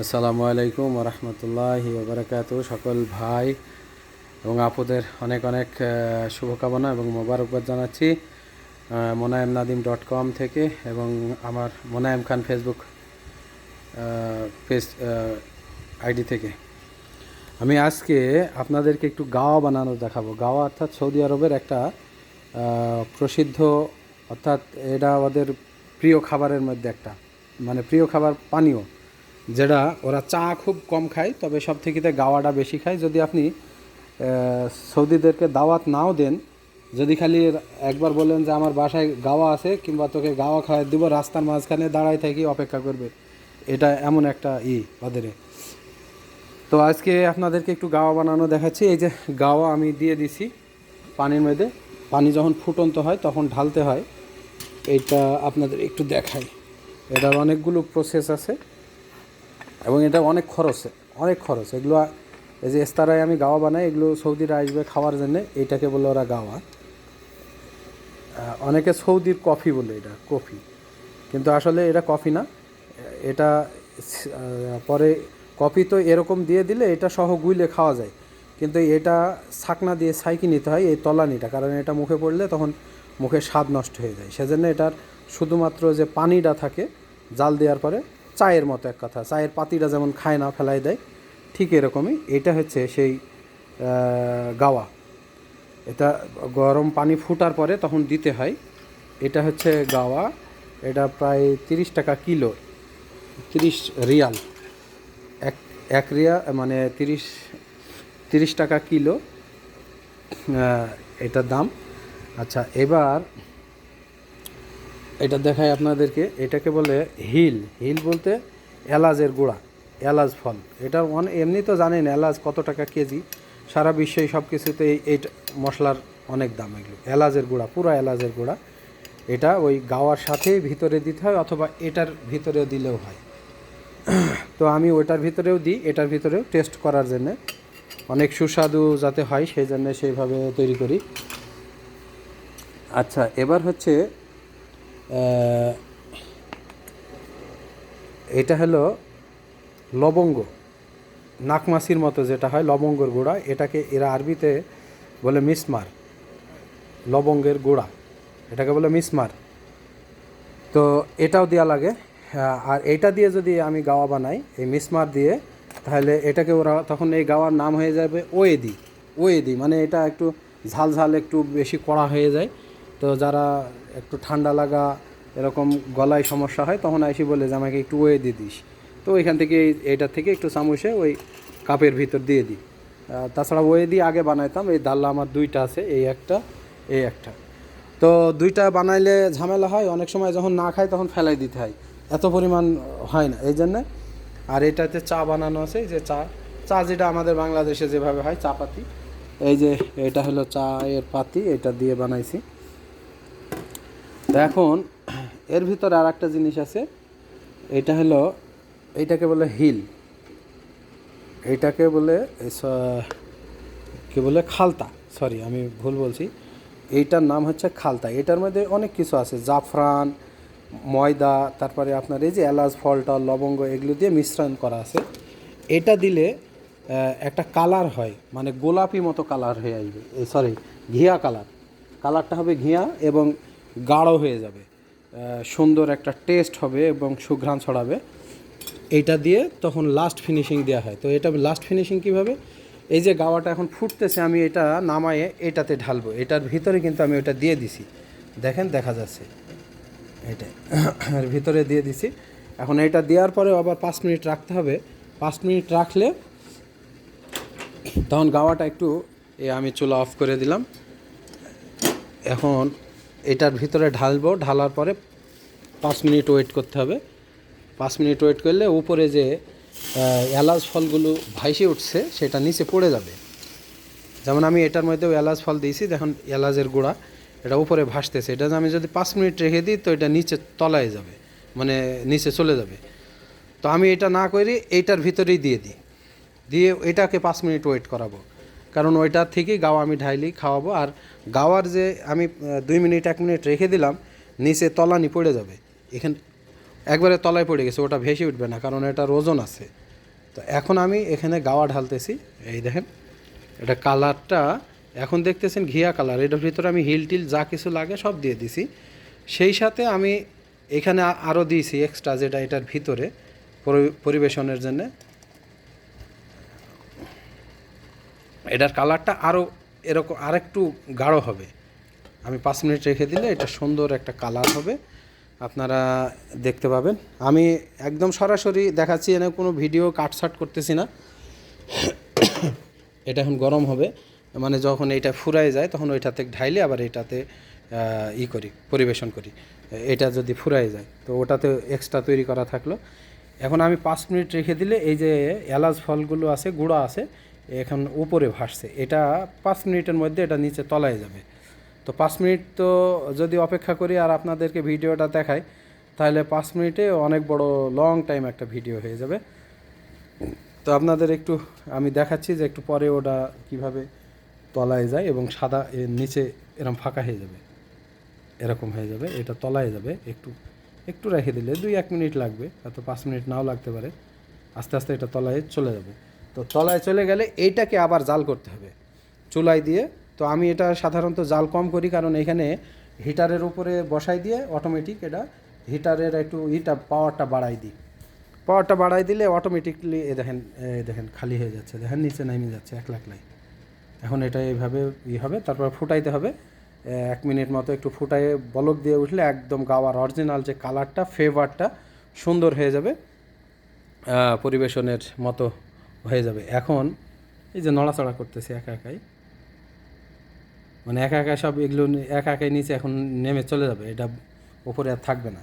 আসসালামু আলাইকুম রহমতুল্লাহি ওবরাকাত সকল ভাই এবং আপুদের অনেক অনেক শুভকামনা এবং মোবারকবাদ জানাচ্ছি মোনায়েম নাদিম ডট কম থেকে এবং আমার Monayem Khan Facebook page ID থেকে। আমি আজকে আপনাদেরকে একটু গাওয়া বানানো দেখাবো। গাওয়া অর্থাৎ সৌদি আরবের একটা প্রসিদ্ধ, অর্থাৎ এটা ওদের প্রিয় খাবারের মধ্যে একটা। মানে প্রিয় খাবার পানীয়। যেটা ওরা চা খুব কম খায়, তবে সব থেকে গাওয়াটা বেশি খায়। যদি আপনি সৌদিদেরকে দাওয়াত নাও দেন, যদি খালি একবার বলেন যে আমার বাসায় গাওয়া আছে কিংবা তোকে গাওয়া খাওয়াই দিব, রাস্তার মাঝখানে দাঁড়ায় থাকি, অপেক্ষা করবে। এটা এমন একটা ই ওদের তো আজকে আপনাদেরকে একটু গাওয়া বানানো দেখাচ্ছি। এই যে গাওয়া আমি দিয়ে দিছি পানির মধ্যে। পানি যখন ফুটন্ত হয়, তখন ঢালতে হয়। এটা আপনাদের একটু দেখাই। এটার অনেকগুলো প্রসেস আছে। এবং এটা অনেক খরচ অনেক খরচ। এগুলো, এই যে এস্তারায় আমি গাওয়া বানাই, এগুলো সৌদিরা আসবে খাওয়ার জন্য, এইটাকে বলে ওরা গাওয়া। অনেকে সৌদির কফি বলে এটা, কফি। কিন্তু আসলে এটা কফি না, এটা পরে কফি তো এরকম দিয়ে দিলে এটা সহ গুইলে খাওয়া যায়। কিন্তু এটা ছাকনা দিয়ে সাইকি নিতে হয়, এই তলানিটা, কারণ এটা মুখে পড়লে তখন মুখে স্বাদ নষ্ট হয়ে যায়। সেজন্য এটার শুধুমাত্র যে পানিটা থাকে, জাল দেওয়ার পরে চায়ের মতো এক কথা। চায়ের পাতিটা যেমন খায় না, ফেলাই দেয়, ঠিক এরকমই। এটা হচ্ছে সেই গাওয়া। এটা গরম পানি ফুটার পরে তখন দিতে হয়। এটা হচ্ছে গাওয়া। এটা প্রায় তিরিশ টাকা কিলো। তিরিশ রিয়াল। এক এক রিয়া মানে তিরিশ তিরিশ টাকা কিলো। এটার দাম। আচ্ছা এবার এটা দেখাই আপনাদেরকে, এটাকে বলে হিল। হিল বলতে এলাচের গুঁড়া, এলাচ ফল। এটা অন এমনি তো জানেন এলাচ কত টাকা কেজি? সারা বিশ্বে সব কিছুতে এই মশলার অনেক দাম এগুলো। এলাচের গুঁড়া, পুরো এলাচের গুঁড়া। এটা ওই গাওয়ার সাথেই ভিতরে দিতে হয় অথবা এটার ভিতরেও দিলেও হয়। তো আমি ওইটার ভিতরেও দিই, এটার ভিতরেও টেস্ট করার জন্য। অনেক সুস্বাদু যাতে হয়, সেই জন্য সেইভাবে তৈরি করি। আচ্ছা এবার হচ্ছে এটা হলো লবঙ্গ নাকমাসির মতো যেটা হয়, লবঙ্গের গুঁড়া। এটাকে এরা আরবিতে বলে মিসমার, লবঙ্গের গুঁড়া। এটাকে বলে মিসমার। তো এটাও দেওয়া লাগে। আর এটা দিয়ে যদি আমি গাওয়া বানাই, এই মিসমার দিয়ে, তাহলে এটাকে ওরা তখন এই গাওয়ার নাম হয়ে যাবে ওয়েদি। ওয়েদি মানে এটা একটু ঝাল ঝাল, একটু বেশি কড়া হয়ে যায়। তো যারা একটু ঠান্ডা লাগা, এরকম গলায় সমস্যা হয়, তখন আইসি বলে যে, আমাকে একটু ওয়ে দিয়ে দিস। তো ওইখান থেকে এই- এইটার থেকে একটু চামচে ওই কাপের ভিতর দিয়ে দিই। তাছাড়া ওয়ে দিয়ে আগে বানাইতাম, এই দাল্লা আমার দুইটা আছে, এই একটা এই একটা। তো দুইটা বানাইলে ঝামেলা হয়, অনেক সময় যখন না খাই তখন ফেলাই দিতে হয়, এত পরিমাণ হয় না, এই জন্যে। আর এটাতে চা বানানো আছে যে চা চা যেটা আমাদের বাংলাদেশে যেভাবে হয়, চা পাতি, এই যে এটা হলো চায়ের পাতি, এটা দিয়ে বানাইছি। এখন এর ভিতরে আর একটা জিনিস আছে, এটা হলো এইটাকে বলে হিল। এইটাকে বলে কি বলে, খালতা। সরি আমি ভুল বলছি। এইটার নাম হচ্ছে খালতা। এটার মধ্যে অনেক কিছু আছে। জাফরান, ময়দা, তারপরে আপনার এই যে এলাচ ফলটা লবঙ্গ, এগুলো দিয়ে মিশ্রণ করা আছে। এটা দিলে একটা কালার হয়। মানে গোলাপি মতো কালার হয়ে আসবে। সরি ঘিয়া কালার। কালারটা হবে ঘিয়া এবং গাঢ় হয়ে যাবে। সুন্দর একটা টেস্ট হবে এবং সুঘ্রাণ ছড়াবে। এইটা দিয়ে তখন লাস্ট ফিনিশিং দেওয়া হয়। তো এটা লাস্ট ফিনিশিং কীভাবে? এই যে গাওয়াটা এখন ফুটতেছে, আমি এটা নামায়ে এটাতে ঢালবো। এটার ভিতরে কিন্তু আমি ওটা দিয়ে দিছি। দেখেন, দেখা যাচ্ছে। এটা এর ভিতরে দিয়ে দিছি। এখন এটা দেওয়ার পরে আবার পাঁচ মিনিট রাখতে হবে। পাঁচ মিনিট রাখলে তখন গাওয়াটা একটু, এ আমি চুলা অফ করে দিলাম। এখন এটার ভিতরে ঢালবো, ঢালার পরে পাঁচ মিনিট ওয়েট করতে হবে। পাঁচ মিনিট ওয়েট করলে উপরে যে এলাচ ফলগুলো ভাইসে উঠছে, সেটা নিচে পড়ে যাবে। যেমন আমি এটার মধ্যেও এলাচ ফল দিয়েছি, দেখুন এলাচের গুঁড়া, এটা উপরে ভাসতেছে। এটা আমি যদি পাঁচ মিনিট রেখে দিই, তো এটা নিচে তলায় যাবে মানে নিচে চলে যাবে। তো আমি এটা না করি এইটার ভিতরেই দিয়ে দিই। দিয়ে এটাকে পাঁচ মিনিট ওয়েট করাবো। কারণ ওইটার থেকেই গাওয়া আমি ঢাইলি খাওয়াবো। আর গাওয়ার যে আমি দুই মিনিট, এক মিনিট রেখে দিলাম, নিচে তলানি পড়ে যাবে। এখান একবারে তলায় পড়ে গেছে, ওটা ভেসে উঠবে না, কারণ এটার ওজন আছে। তো এখন আমি এখানে গাওয়া ঢালতেছি, এই দেখেন, এটা কালারটা, এখন দেখতেছেন ঘিয়া কালার, এটার ভিতরে আমি হিল টিল যা কিছু লাগে সব দিয়ে দিছি। সেই সাথে আমি এখানে আরও দিয়েছি এক্সট্রা যেটা এটার ভিতরে পরিবেশনের জন্য। এটার কালারটা আরও এরকম আরেকটু গাঢ় হবে। আমি পাঁচ মিনিট রেখে দিলে এটা সুন্দর একটা কালার হবে। আপনারা দেখতে পাবেন। আমি একদম সরাসরি দেখাচ্ছি, এনে কোনো ভিডিও কাটসাট করতেছি না। এটা এখন গরম হবে মানে যখন এটা ফুরায় যায় তখন ওইটাতে ঢাইলে আবার এটাতে ই করি, পরিবেশন করি। এটা যদি ফুরায় যায়, তো ওটাতে এক্সট্রা তৈরি করা থাকল। এখন আমি পাঁচ মিনিট রেখে দিলে এই যে এলাচ ফলগুলো আছে, গুঁড়া আছে এখন উপরে ভাসছে। এটা পাঁচ মিনিটের মধ্যে এটা নিচে তলায় যাবে। তো পাঁচ মিনিট তো যদি অপেক্ষা করি আর আপনাদেরকে ভিডিওটা দেখাই, তাহলে পাঁচ মিনিটে অনেক বড় লং টাইম একটা ভিডিও হয়ে যাবে। তো আপনাদের একটু আমি দেখাচ্ছি যে একটু পরে ওটা কীভাবে তলায় যায় এবং সাদা এর নিচে এরকম ফাঁকা হয়ে যাবে। এরকম হয়ে যাবে, এটা তলায় যাবে। একটু একটু রেখে দিলে দুই এক মিনিট লাগবে, হয়তো পাঁচ মিনিট নাও লাগতে পারে। আস্তে আস্তে এটা তলায় চলে যাবে। তো তলায় চলে গেলে এইটাকে আবার জাল করতে হবে চুলায় দিয়ে। তো আমি এটা সাধারণত জাল কম করি কারণ এখানে হিটারের উপরে বসাই দিয়ে অটোমেটিক এটা হিটারের একটু ইটা পাওয়ারটা বাড়াই দিই। পাওয়ারটা বাড়াই দিলে অটোমেটিকলি এ দেখেন দেখেন খালি হয়ে যাচ্ছে, দেখেন নিচে নামিয়ে যাচ্ছে এক লাখ লাই এখন এটা এইভাবে ই হবে, তারপর ফুটাইতে হবে। এক মিনিট মতো একটু ফুটাইয়ে বলক দিয়ে উঠলে একদম গাওয়ার অরিজিনাল যে কালারটা ফ্লেভারটা সুন্দর হয়ে যাবে পরিবেশনের মতো। হয়ে যাবে। এখন এই যে নড়াচড়া করতেছে একা একাই মানে একা একা সব এগুলো একা একাই নিচে এখন নেমে চলে যাবে, এটা উপরে আর থাকবে না।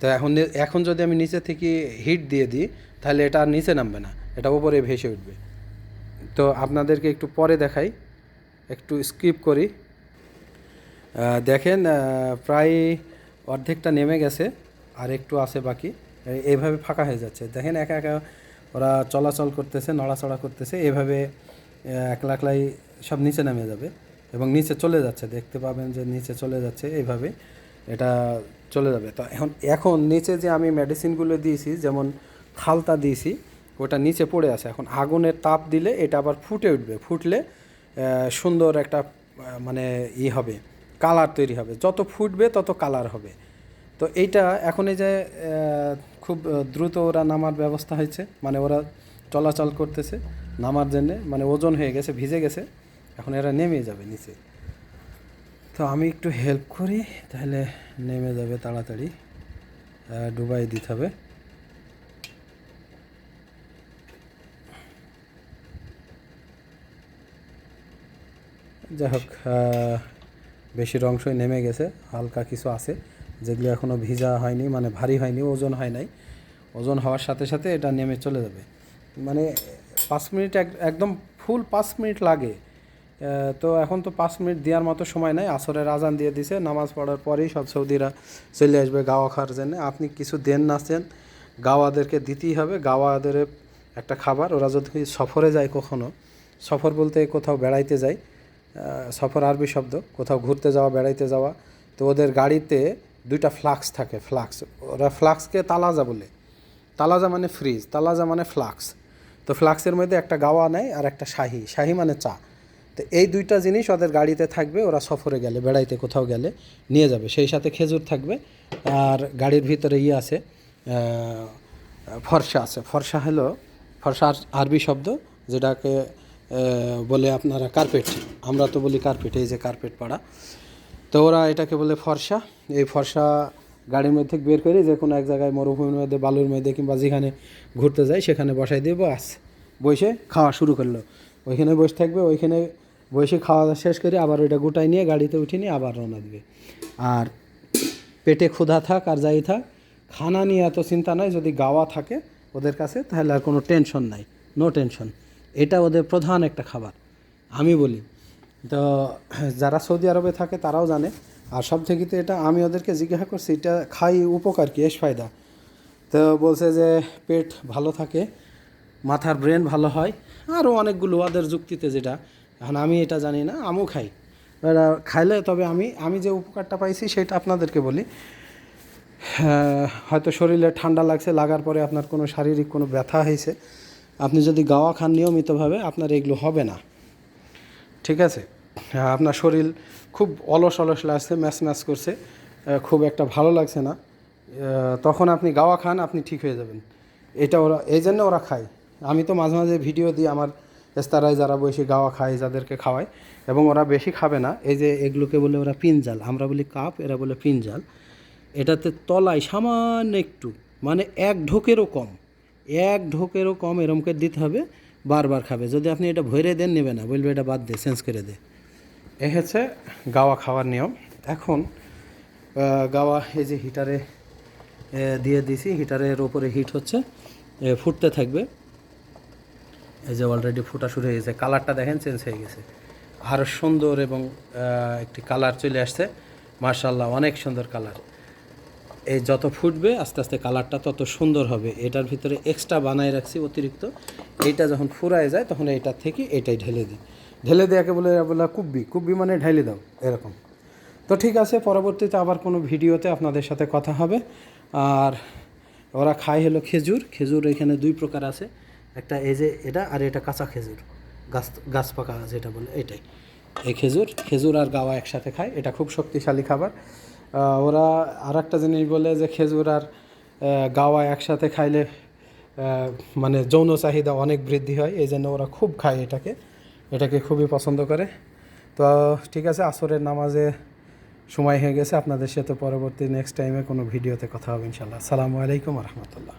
তো এখন এখন যদি আমি নিচে থেকে হিট দিয়ে দিই, তাহলে এটা আর নিচে নামবে না, এটা উপরে ভেসে উঠবে। তো আপনাদেরকে একটু পরে দেখাই, একটু স্কিপ করি। দেখেন প্রায় অর্ধেকটা নেমে গেছে, আর একটু আছে বাকি এইভাবে ফাঁকা হয়ে যাচ্ছে। দেখেন একা একা ওরা চলাচল করতেছে, নড়াচড়া করতেছে, এভাবে একলা একলাই সব নিচে নেমে যাবে এবং নিচে চলে যাচ্ছে, দেখতে পাবেন যে নিচে চলে যাচ্ছে এইভাবে এটা চলে যাবে। তো এখন এখন নিচে যে আমি মেডিসিনগুলো দিয়েছি, যেমন খালতা দিয়েছি, ওটা নিচে পড়ে আছে। এখন আগুনের তাপ দিলে এটা আবার ফুটে উঠবে, ফুটলে সুন্দর একটা মানে ই হবে কালার তৈরি হবে। যত ফুটবে তত কালার হবে। তো এইটা এখন এই যে খুব দ্রুত ওরা নামার ব্যবস্থা হয়েছে। মানে ওরা চলাচল করতেছে নামার জন্যে। মানে ওজন হয়ে গেছে, ভিজে গেছে। এখন এরা নেমে যাবে নিচে। তো আমি একটু হেল্প করি, তাহলে নেমে যাবে তাড়াতাড়ি। ডুবাই দিতে হবে। যাই হোক বেশির অংশই নেমে গেছে, হালকা কিছু আছে। যেগুলো এখনও ভিজা হয়নি মানে ভারী হয়নি, ওজন হয় নাই। ওজন হওয়ার সাথে সাথে এটা নেমে চলে যাবে। মানে পাঁচ মিনিট এক- একদম ফুল পাঁচ মিনিট লাগে। তো এখন তো পাঁচ মিনিট দেওয়ার মতো সময় নাই। আসরের আজান দিয়ে দিছে, নামাজ পড়ার পরেই সব সৌদিরা চলে আসবে গাওয়া খাওয়ার জন্য। আপনি কিছু দেন নাচেন গাওয়াদেরকে দিতেই হবে। গাওয়াদের একটা খাবার, ওরা যদি সফরে যায় কখনো, সফর বলতে কোথাও বেড়াইতে যায় সফর আরবি শব্দ, কোথাও ঘুরতে যাওয়া, বেড়াইতে যাওয়া, তো ওদের গাড়িতে দুইটা ফ্লাক্স থাকে, ফ্লাক্স। ওরা ফ্লাক্সকে তালাজা বলে। তালাজা মানে ফ্রিজ, তালাজা মানে ফ্লাক্স। তো ফ্লাক্সের মধ্যে একটা গাওয়া নেয় আর একটা শাহি। শাহি মানে চা। তো এই দুইটা জিনিস ওদের গাড়িতে থাকবে, ওরা সফরে গেলে, বেড়াইতে কোথাও গেলে নিয়ে যাবে। সেই সাথে খেজুর থাকবে আর গাড়ির ভিতরে ইয়ে আছে ফর্সা আছে। ফর্সা হলো, ফর্সা আর- আরবি শব্দ যেটাকে বলে আপনারা কার্পেট। আমরা তো বলি কার্পেট, এই যে কার্পেট পাড়া। তো ওরা এটাকে বলে ফর্সা। এই ফর্সা গাড়ির মধ্যে বের করে যে কোনো এক জায়গায় মরুভূমির মধ্যে, বালুর মধ্যে কিংবা যেখানে ঘুরতে যায় সেখানে বসাই দিয়ে বাস। বসে খাওয়া শুরু করল। ওইখানে বসে থাকবে, ওইখানে বসে খাওয়া দাওয়া শেষ করে আবার ওইটা গোটায় নিয়ে গাড়িতে উঠে নিয়ে আবার রওনা দিবে। আর পেটে ক্ষুধা থাক আর যাই থাক, খানা নিয়ে এত চিন্তা নাই, যদি গাওয়া থাকে ওদের কাছে তাহলে আর কোনো টেনশন নাই, নো টেনশন। এটা ওদের প্রধান একটা খাবার। আমি বলি তো, যারা সৌদি আরবে থাকে তারাও জানে। আর সব থেকে তো এটা আমি ওদেরকে জিজ্ঞাসা করছি, এটা খাই উপকার কি? এস ফায়দা। তো বলছে যে, পেট ভালো থাকে, মাথার ব্রেন ভালো হয় আরও অনেকগুলো ওদের যুক্তিতে যেটা। এখন আমি এটা জানি না, আমিও খাই। খাইলে তবে আমি আমি যে উপকারটা পাইছি সেটা আপনাদেরকে বলি। হয়তো শরীরে ঠান্ডা লাগছে, লাগার পরে আপনার কোনো শারীরিক কোনো ব্যথা হয়েছে। আপনি যদি গাওয়া খান নিয়মিতভাবে, আপনার এগুলো হবে না। ঠিক আছে? হ্যাঁ, আপনার শরীর খুব অলস অলস লাগছে ম্যাচ ম্যাচ করছে খুব একটা ভালো লাগছে না। তখন আপনি গাওয়া খান আপনি ঠিক হয়ে যাবেন। এটা ওরা এই জন্য ওরা খায়। আমি তো মাঝে মাঝে ভিডিও দিই আমার রেস্তারায় যারা বসে গাওয়া খায় যাদেরকে খাওয়ায় এবং ওরা বেশি খাবে না। এই যে এগুলোকে বলে ওরা পিনজাল আমরা বলি কাপ এরা বলে পিনজাল এটাতে তলায় সামান্য একটু মানে এক ঢোকেরও কম এক ঢোকেরও কম এরমকে দিতে হবে। বারবার খাবে। যদি আপনি এটা ভরে দেন, নেবে না। বলবে, এটা বাদ দে চেঞ্জ করে দে। এ হচ্ছে গাওয়া খাওয়ার নিয়ম। এখন গাওয়া, এই যে হিটারে দিয়ে দিছি। হিটারের ওপরে হিট হচ্ছে। ফুটতে থাকবে। এই যে অলরেডি ফুটা শুরু হয়ে গেছে। কালারটা দেখেন চেঞ্জ হয়ে গেছে। আরও সুন্দর এবং একটি কালার চলে আসছে। মার্শাল্লাহ অনেক সুন্দর কালার এই যত ফুটবে, আস্তে আস্তে কালারটা তত সুন্দর হবে। এটার ভিতরে এক্সট্রা বানাই রাখছি অতিরিক্ত। এইটা যখন ফুরায় যায়, তখন এইটা থেকে এটাই ঢেলে দিই। ঢেলে দেওয়াকে বলে বলে কুব্বি কুব্বি মানে ঢেলে দাও, এরকম। তো ঠিক আছে, পরবর্তীতে আবার কোনো ভিডিওতে আপনাদের সাথে কথা হবে। আর ওরা খায় হলো খেজুর। খেজুর এখানে দুই প্রকার আছে। একটা এই যে এটা আর এটা কাঁচা খেজুর। গাছ গাছ পাকা যেটা বলে, এটাই। এই খেজুর খেজুর আর গাওয়া একসাথে খায়। এটা খুব শক্তিশালী খাবার। ওরা আর একটা জিনিস বলে যে খেজুর আর গাওয়া একসাথে খাইলে মানে যৌন চাহিদা অনেক বৃদ্ধি হয়, এই জন্য ওরা খুব খায় এটাকে। এটাকে খুবই পছন্দ করে। তো ঠিক আছে, আসরের নামাজে সময় হয়ে গেছে, আপনাদের সাথে পরবর্তী নেক্সট টাইমে কোনো ভিডিওতে কথা হবে ইনশাল্লাহ আসসালামু আলাইকুম রহমতুল্লাহ।